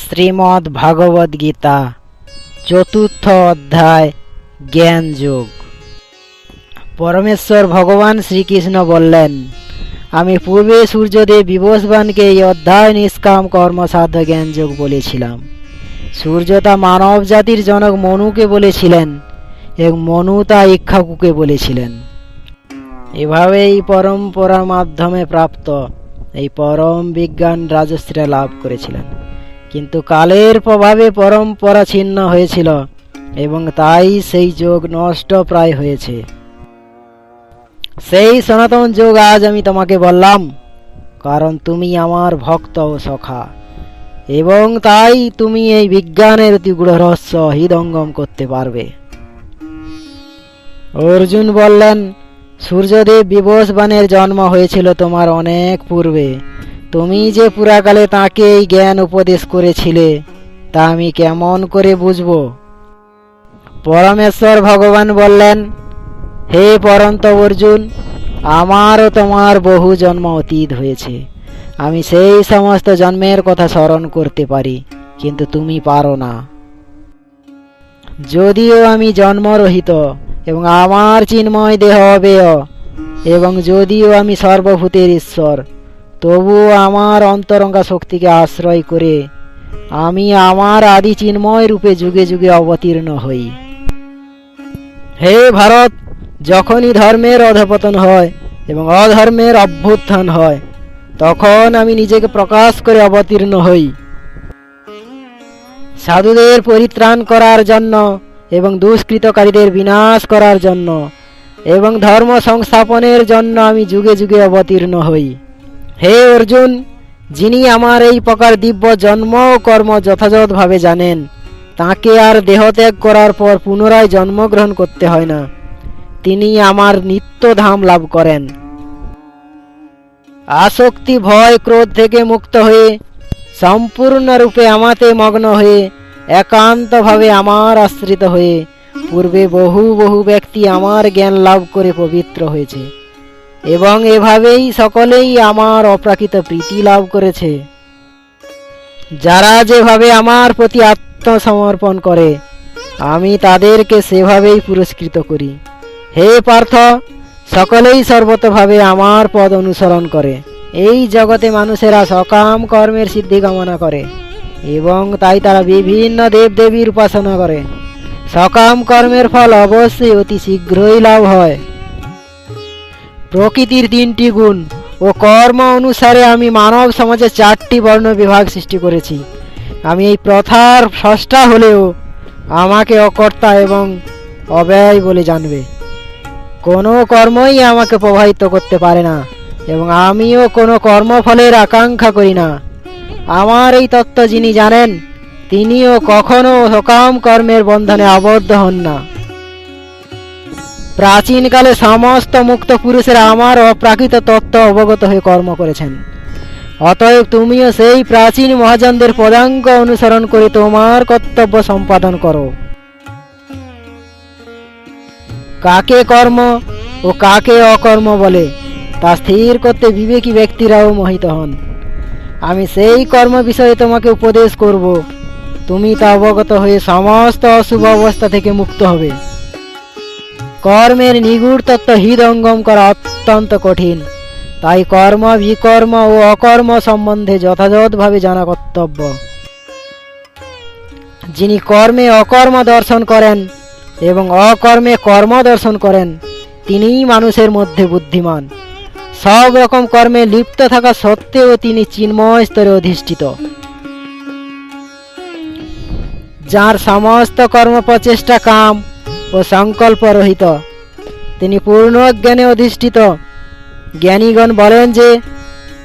শ্রীমদ্ ভাগবত গীতা, চতুর্থ অধ্যায়, জ্ঞান যোগ। পরমেশ্বর ভগবান শ্রীকৃষ্ণ বললেন, আমি পূর্বে সূর্যদেব বিবস্বানকে এই অধ্যায় নিষ্কাম কর্মসাধ্য জ্ঞান যোগ বলেছিলাম। সূর্য তা মানব জাতির জনক মনুকে বলেছিলেন, এবং মনু তা ইক্ষাকুকে বলেছিলেন। এভাবেই পরম্পরার মাধ্যমে প্রাপ্ত এই পরম বিজ্ঞান রাজশ্রীরা লাভ করেছিলেন। কিন্তু কালের প্রভাবে পরম্পরা ছিন্ন হয়েছিল এবং তাই সেই যোগ নষ্ট প্রায় হয়েছে। সেই সনাতন যোগ আজ আমি তোমাকে বললাম, কারণ তুমি আমার ভক্ত ও সখা এবং তাই তুমি এই বিজ্ঞানের গূঢ় রহস্য হৃদঙ্গম করতে পারবে। অর্জুন বললেন, সূর্যদেব বিবসবানের জন্ম হয়েছিল তোমার অনেক পূর্বে। তুমি যে পুরাকালে তাকে এই জ্ঞান উপদেশ করেছিলে, তা আমি কেমন করে বুঝব? পরমেশ্বর ভগবান বললেন, হে পরন্ত অর্জুন, আমারও তোমার বহু জন্ম অতীত হয়েছে। আমি সেই সমস্ত জন্মের কথা স্মরণ করতে পারি, কিন্তু তুমি পারো না। যদিও আমি জন্মরহিত এবং আমার চিন্ময় দেহ অবেয়, এবং যদিও আমি সর্বভূতের ঈশ্বর তবুও আমার অন্তরঙ্গা শক্তিকে আশ্রয় করে আমি আমার আদি চিন্ময় রূপে যুগে যুগে অবতীর্ণ হই। হে ভারত, যখনই ধর্মের অধপতন হয় এবং অধর্মের অভ্যুত্থান হয়, তখন আমি নিজেকে প্রকাশ করে অবতীর্ণ হই। সাধুদের পরিত্রাণ করার জন্য এবং দুষ্কৃতকারীদের বিনাশ করার জন্য এবং ধর্ম সংস্থাপনের জন্য আমি যুগে যুগে অবতীর্ণ হই। হে অর্জুন, যিনি আমার এই প্রকার দিব্য জন্ম ও কর্ম যথাযথভাবে জানেন, তাকে আর দেহত্যাগ করার পর পুনরায় জন্মগ্রহণ করতে হয় না। তিনি আমার নিত্য ধাম লাভ করেন। আসক্তি, ভয়, ক্রোধ থেকে মুক্ত হয়ে, সম্পূর্ণরূপে আমাতে মগ্ন হয়ে, একান্তভাবে আমার আশ্রিত হয়ে, পূর্বে বহু বহু ব্যক্তি আমার জ্ঞান লাভ করে পবিত্র হয়েছে। এবং এভাবেই সকলেই আমার অপ্রাকৃত প্রীতি লাভ করেছে। যারা যেভাবে আমার প্রতি আত্মসমর্পণ করে, আমি তাদেরকে সেভাবেই পুরস্কৃত করি। হে পার্থ, সকলেই সর্বতভাবে আমার পদ অনুসরণ করে। এই জগতে মানুষেরা সকাম কর্মের সিদ্ধি কামনা করে, এবং তাই তারা বিভিন্ন দেবদেবীর উপাসনা করে। সকাম কর্মের ফল অবশ্যই অতি শীঘ্রই লাভ হয়। প্রকৃতির তিনটি গুণ ও কর্ম অনুসারে আমি মানব সমাজে চারটি বর্ণ বিভাগ সৃষ্টি করেছি। আমি এই প্রথার ষষ্ঠা হলেও আমাকে অকর্তা এবং অব্যয় বলে জানবে। কোনো কর্মই আমাকে প্রভাবিত করতে পারে না এবং আমিও কোনো কর্মফলের আকাঙ্ক্ষা করি না। আমার এই তত্ত্ব যিনি জানেন, তিনিও কখনো সকাম কর্মের বন্ধনে আবদ্ধ হন না। প্রাচীনকালে সমস্ত মুক্ত পুরুষেরা আমার অপ্রাকৃত তত্ত্ব অবগত হয়ে কর্ম করেছেন। অতএব তুমিও সেই প্রাচীন মহাজনদের পদাঙ্ক অনুসরণ করে তোমার কর্তব্য সম্পাদন করো। কাকে কর্ম ও কাকে অকর্ম বলে, তা স্থির করতে বিবেকী ব্যক্তিরাও মোহিত হন। আমি সেই কর্ম বিষয়ে তোমাকে উপদেশ করব। তুমি তা অবগত হয়ে সমস্ত অশুভ অবস্থা থেকে মুক্ত হবে। কর্মের নিগুড় তত্ত্ব হৃদঙ্গম করা অত্যন্ত কঠিন। তাই কর্ম, বিকর্ম ও অকর্ম সম্বন্ধে যথাযথভাবে জানা কর্তব্য। যিনি কর্মে অকর্ম দর্শন করেন এবং অকর্মে কর্ম দর্শন করেন, তিনিই মানুষের মধ্যে বুদ্ধিমান। সব রকম কর্মে লিপ্ত থাকা সত্ত্বেও তিনি চিন্ময় স্তরে অধিষ্ঠিত। যার সমস্ত কর্ম প্রচেষ্টা কাম ও সংকল্প রহিত তিনি পূর্ণ জ্ঞানে অধিষ্ঠিত। জ্ঞানীগণ বলেন যে,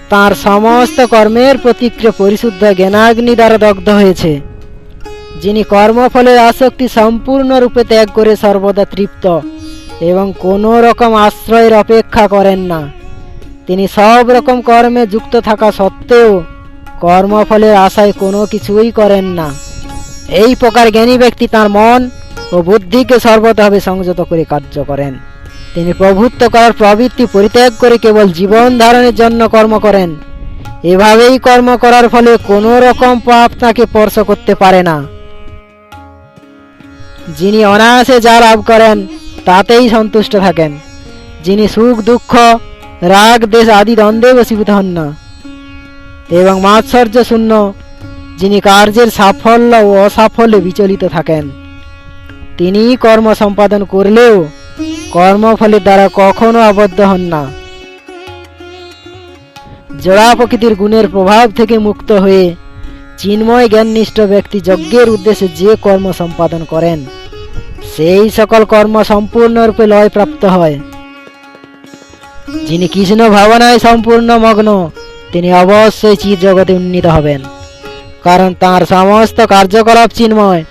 তার সমস্ত কর্মের প্রতিক্রিয়া পরিশুদ্ধ জ্ঞানাগ্নি দ্বারা দগ্ধ হয়েছে, যিনি কর্মফলের আসক্তি সম্পূর্ণরূপে ত্যাগ করে সর্বদা তৃপ্ত এবং কোনো রকম আশ্রয়ের অপেক্ষা করেন না। তিনি সব রকম কর্মে যুক্ত থাকা সত্ত্বেও কর্মফলের আশায় কোনো কিছুই করেন না। এই প্রকার জ্ঞানী ব্যক্তি তার মন ও বুদ্ধিকে সর্বতভাবে সংযত করে কার্য করেন। তিনি প্রভুত্ব করার প্রবৃত্তি পরিত্যাগ করে কেবল জীবন ধারণের জন্য কর্ম করেন। এভাবেই কর্ম করার ফলে কোনো রকম পাপ তাকে স্পর্শ করতে পারে না। যিনি অনায়াসে যা লাভ করেন, তাতেই সন্তুষ্ট থাকেন। যিনি সুখ, দুঃখ, রাগ, দেশ আদি দ্বন্দ্বে বসীভূত হন না। এবং মাৎসর্য শূন্য, যিনি কার্যের সাফল্য ও অসাফল্যে বিচলিত থাকেন। তিনি কর্ম সম্পাদন করলেও কর্মফলের দ্বারা কখনো আবদ্ধ হন না। জড়া প্রকৃতির গুণের প্রভাব থেকে মুক্ত হয়ে চিন্ময় জ্ঞাননিষ্ঠ ব্যক্তি যজ্ঞের উদ্দেশ্যে যে কর্ম সম্পাদন করেন, সেই সকল কর্ম সম্পূর্ণরূপে লয় প্রাপ্ত হয়। যিনি কৃষ্ণ ভাবনায় সম্পূর্ণ মগ্ন, তিনি অবশ্যই চির জগতে উন্নীত হবেন। কারণ তার সমস্ত কার্যকলাপ চিন্ময়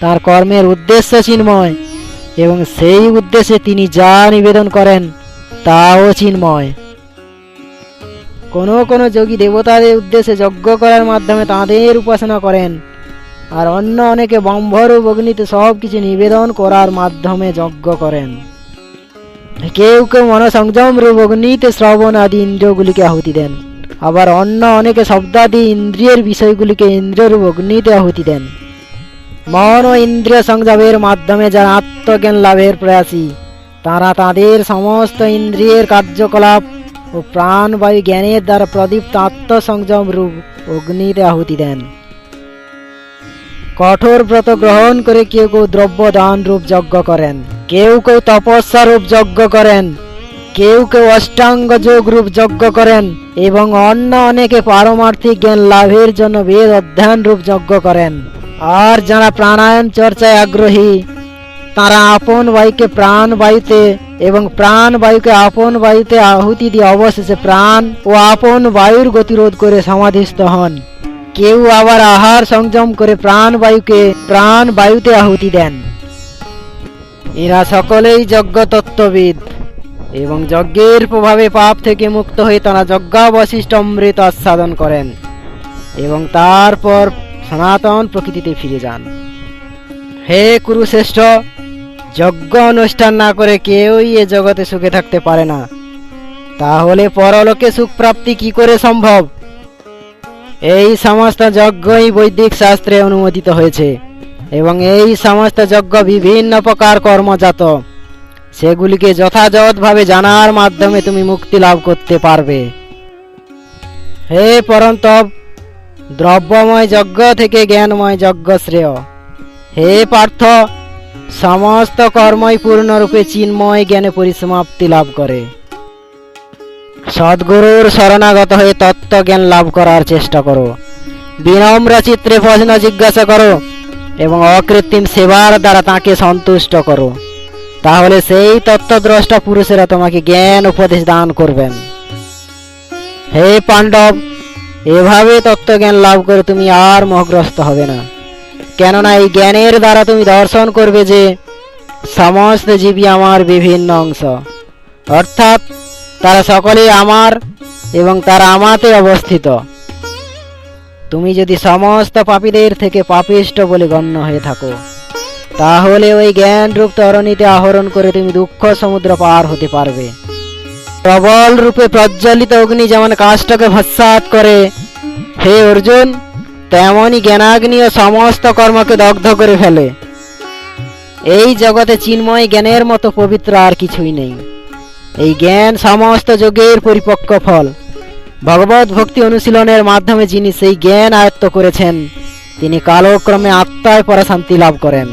তার কর্মের উদ্দেশ্য চিন্ময়, এবং সেই উদ্দেশ্যে তিনি যা নিবেদন করেন, তাও চিন্ময়। কোনো কোনো যোগী দেবতাদের উদ্দেশ্যে যজ্ঞ করার মাধ্যমে তাঁদের উপাসনা করেন, আর অন্য অনেকে ব্রহ্মরূপ অগ্নিতে সব কিছু নিবেদন করার মাধ্যমে যজ্ঞ করেন। কেউ কেউ মনসংযম রূপ অগ্নিতে শ্রবণ আদি ইন্দ্রিয়গুলিকে আহুতি দেন, আবার অন্য অনেকে শব্দাদি ইন্দ্রিয়ের বিষয়গুলিকে ইন্দ্রিয়রূপ অগ্নিতে আহুতি দেন। মন ও ইন্দ্রিয় সংযমের মাধ্যমে যারা আত্মজ্ঞান লাভের প্রয়াসী। তারা তাদের সমস্ত ইন্দ্রিয়ের কার্যকলাপ ও প্রাণবায়ু জ্ঞানের দ্বারা প্রদীপ্ত আত্মসংযম রূপ অগ্নিতে আহুতি দেন। কঠোর ব্রত গ্রহণ করে কেউ কেউ দ্রব্য দান রূপ যজ্ঞ করেন। কেউ কেউ তপস্যা রূপ যজ্ঞ করেন। কেউ কেউ অষ্টাঙ্গ যোগ রূপ যজ্ঞ করেন এবং অন্য অনেকে পারমার্থিক জ্ঞান লাভের জন্য বেদ অধ্যয়ন রূপ যজ্ঞ করেন। আর যারা প্রাণায়াম চর্চায় আগ্রহী, তারা আপন বায়ুকে প্রাণ বায়ুতে এবং প্রাণ বায়ুকে আপন বায়ুতে আহুতি দিয়ে অবশেষে প্রাণ ও আপন বায়ুর গতিরোধ করে সমাধিস্থ হন। কেউ আবার আহার সংযম করে প্রাণ বায়ুকে প্রাণ বায়ুতে আহুতি দেন। এরা সকলেই যজ্ঞ তত্ত্ববিদ এবং যজ্ঞের প্রভাবে পাপ থেকে মুক্ত হয়ে তারা যজ্ঞাবশিষ্ট অমৃত আস্বাদন করেন এবং তারপর সনাতন প্রকৃতিতে ফিরে যান। হে কুরুশ্রেষ্ঠ, যজ্ঞ অনুষ্ঠান না করে কেউই এ জগতে সুখে থাকতে পারে না। তাহলে পরলোকে সুখ প্রাপ্তি কি করে সম্ভব? এই সমস্ত যজ্ঞই বৈদিক শাস্ত্রে অনুমোদিত হয়েছে, এবং এই সমস্ত যজ্ঞ বিভিন্ন প্রকার কর্মজাত। সেগুলিকে যথাযথভাবে জানার মাধ্যমে তুমি মুক্তি লাভ করতে পারবে। হে পরন্তব দ্রব্যময় যজ্ঞ থেকে জ্ঞানময় যজ্ঞ শ্রেয়। হে পার্থ, সমস্ত কর্মই পূর্ণরূপে চিন্ময় জ্ঞানে পরিসমাপ্তি লাভ করে। সদ্গুরুর শরণাগত হয়ে তত্ত্বজ্ঞান লাভ করার চেষ্টা করো। বিনম্র চিত্রে প্রশ্ন জিজ্ঞাসা করো এবং অকৃত্রিম সেবার দ্বারা তাকে সন্তুষ্ট করো। তাহলে সেই তত্ত্বদ্রষ্টা পুরুষেরা তোমাকে জ্ঞান উপদেশ দান করবেন। হে পাণ্ডব এভাবে তত্ত্বজ্ঞান লাভ করে তুমি আর মোহগ্রস্ত হবে না। কেননা এই জ্ঞানের দ্বারা তুমি দর্শন করবে যে সমস্ত জীবী আমার বিভিন্ন অংশ। অর্থাৎ তারা সকলেই আমার এবং তারা আমাতে অবস্থিত। তুমি যদি সমস্ত পাপীদের থেকে পাপিষ্ট বলে গণ্য হয়ে থাকো, তাহলে ওই জ্ঞান রূপ তরণীতে আহরণ করে তুমি দুঃখ সমুদ্র পার হতে পারবে। প্রবল রূপে প্রজ্বলিত অগ্নি যেমন কাষ্ঠকে ভস্মাত করে। হে অর্জুন তেমনই জ্ঞানাগ্নি ও সমস্ত কর্মকে দগ্ধ করে ফেলে। এই জগতে চিন্ময় জ্ঞানের মতো পবিত্র আর কিছুই নেই। এই জ্ঞান সমস্ত যোগের পরিপক্ক ফল। ভগবত ভক্তি অনুশীলনের মাধ্যমে যিনি সেই জ্ঞান আয়ত্ত করেছেন, তিনি কালক্রমে আত্মায় পরাশান্তি লাভ করেন।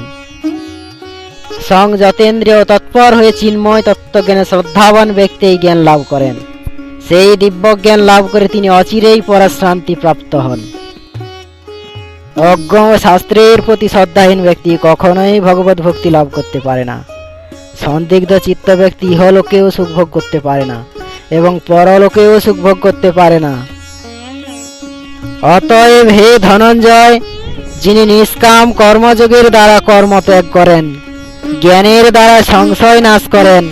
সংযতেন্দ্রিয় তৎপর হয়ে চিন্ময় তত্ত্বজ্ঞানে শ্রদ্ধাবান ব্যক্তি এই জ্ঞান লাভ করেন। সেই দিব্য জ্ঞান লাভ করে তিনি অচিরেই পরাশ্রান্তি প্রাপ্ত হন। অজ্ঞ শাস্ত্রের প্রতি শ্রদ্ধাহীন ব্যক্তি কখনোই ভগবত ভক্তি লাভ করতে পারে না। সন্দিগ্ধ চিত্ত ব্যক্তি ইহলোকেও সুখভোগ করতে পারে না এবং পরলোকেও সুখভোগ করতে পারে না। অতএব হে ধনঞ্জয়, যিনি নিষ্কাম কর্মযোগের দ্বারা কর্ম ত্যাগ করেন জ্ঞানের দ্বারা সংশয় নাশ করেন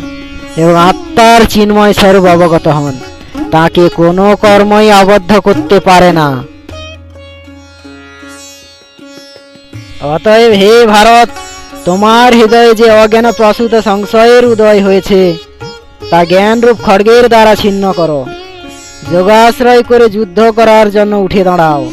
এবং আত্মার চিন্ময় স্বরূপ অবগত হন। তাকে কোনো কর্মই আবদ্ধ করতে পারে না। অতএব হে ভারত, তোমার হৃদয়ে যে অজ্ঞান প্রসূত সংশয়ের উদয় হয়েছে, তা জ্ঞানরূপ খড়গের দ্বারা ছিন্ন করো। যোগাশ্রয় করে যুদ্ধ করার জন্য উঠে দাঁড়াও।